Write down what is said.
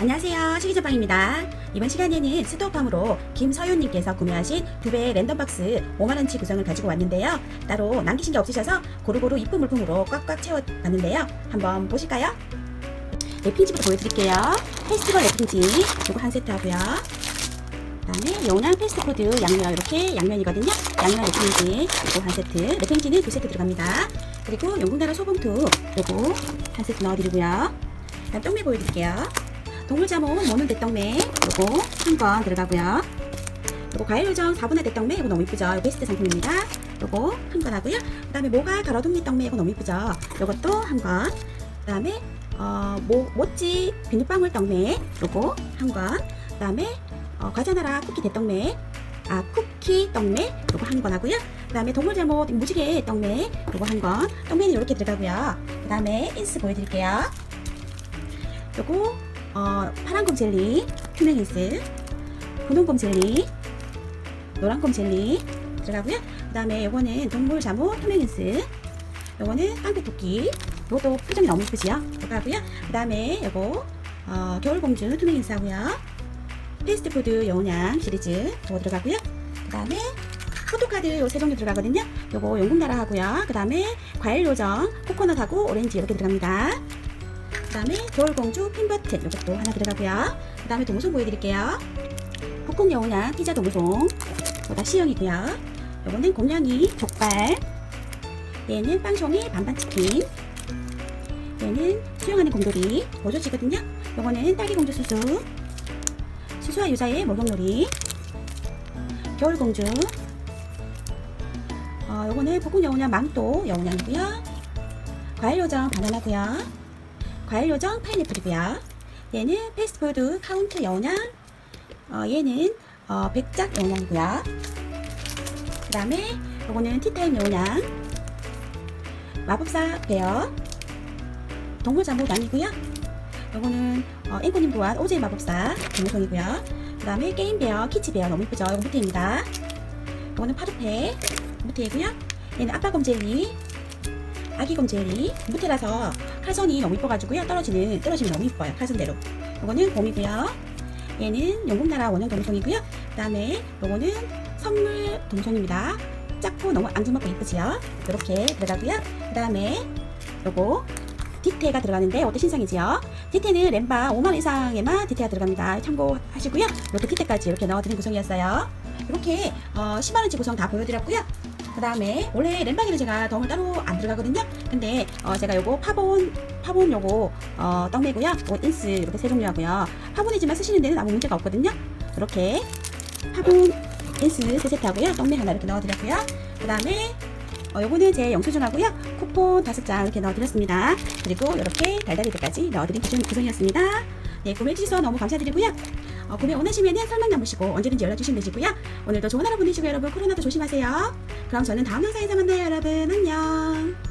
안녕하세요. 시기제빵입니다. 이번 시간에는 스토어팜으로 김서윤님께서 구매하신 두 배의 랜덤박스 5만원치 구성을 가지고 왔는데요. 따로 남기신 게 없으셔서 고루고루 이쁜 물품으로 꽉꽉 채워봤는데요. 한번 보실까요? 랩핑지부터 보여드릴게요. 페스티벌 랩핑지 이거 한 세트 하고요. 그 다음에 영양 패스트푸드 양면 이렇게 양면이거든요. 양면 랩핑지 이거 한 세트. 랩핑지는 두 세트 들어갑니다. 그리고 영국나라 소봉투 요거 한 세트 넣어드리고요. 그다음 떡메 보여드릴게요. 동물자몽 모는 대떡메 요거 한건 들어가고요. 요거 과일요정 4분의 대떡메 이거 너무 이쁘죠? 이거 베스트 상품입니다. 요거 한건 하고요. 그 다음에 모가 가로동리 떡메 이거 너무 이쁘죠? 요것도 한 건. 그다음에 어, 모, 모찌 비눗방울 떡메 요거 한 건. 그다음에 어, 과자나라 쿠키 대떡메 아 쿠키 떡메 요거 한건 하고요. 그 다음에 동물자몽 무지개 떡메 요거 한 건. 떡메는 이렇게 들어가고요. 그 다음에 인스 보여드릴게요. 요거 어, 파란곰 젤리, 투명 인스, 분홍곰 젤리, 노란곰 젤리 들어가고요. 그 다음에 요거는 동물 자모 투명 인스, 요거는 깡패 토끼, 요것도 표정이 너무 예쁘지요? 들어가고요. 그 다음에 요거 어, 겨울공주 투명 인스 하고요. 패스트푸드 영양 시리즈 요거 들어가고요. 그 다음에 포토카드 요 세 종류 들어가거든요. 요거 영국나라 하고요. 그 다음에 과일 요정, 코코넛하고 오렌지 이렇게 들어갑니다. 그 다음에 겨울공주 핀버튼 이것도 하나 들어가고요. 그 다음에 동송 보여드릴게요. 북극 여우냥 피자 동송 보다 시형이고요. 요거는 곰냥이 족발 얘는 빵송이 반반치킨 얘는 수영하는 곰돌이 보조지거든요. 요거는 딸기공주 수수 수수와 유자의 목욕놀이 겨울공주 어, 요거는 북극 여우냥 망토 여우냥이고요. 과일 요정 바나나고요. 과일 요정 파인애플이고요. 얘는 패스트푸드 카운트 여우냥. 어, 얘는 어, 백작 여우냥이고요. 그 다음에 요거는 티타임 여우냥. 마법사 베어. 동물 잠복 양이고요. 요거는 어, 앵커님 또한 오제이 마법사 동물송이고요. 그 다음에 게임 베어, 키치 베어 너무 이쁘죠? 이거 무태입니다. 요거는 파르페 무태이고요. 얘는 아빠 곰 젤리, 아기 곰 젤리 무태라서 칼선이 너무 이뻐가지고요. 떨어지는 떨어지면 너무 이뻐요. 칼선대로. 요거는 곰이고요. 얘는 영국나라 원형 동송이고요. 그 다음에 요거는 선물 동송입니다. 작고 너무 앙증맞고 이쁘지요? 이렇게 들어가고요. 그 다음에 요거 디테가 들어가는데 어때? 신상이지요? 디테는 램바 5만 이상에만 디테가 들어갑니다. 참고하시고요. 이렇게 디테까지 이렇게 넣어드린 구성이었어요. 이렇게 어, 10만원치 구성 다 보여드렸고요 그 다음에 원래 램방에는 제가 덩을 따로 안 들어가거든요. 근데 어, 제가 요거 파본 파본 요거 어, 떡매고요. 요 인스 이렇게 세 종류 하고요. 파본이지만 쓰시는 데는 아무 문제가 없거든요. 이렇게 파본 인스 세 세트 하고요. 떡매 하나 이렇게 넣어드렸고요. 그 다음에 어, 요거는 제 영수증하고요. 쿠폰 다섯 장 이렇게 넣어드렸습니다. 그리고 이렇게 달달이들까지 넣어드린 구성, 구성이었습니다. 네, 구매해주셔서 너무 감사드리고요. 어, 구매 원하시면 설명 남으시고 언제든지 연락 주시면 되시고요. 오늘도 좋은 하루 보내시고 여러분 코로나도 조심하세요. 그럼 저는 다음 영상에서 만나요 여러분. 안녕.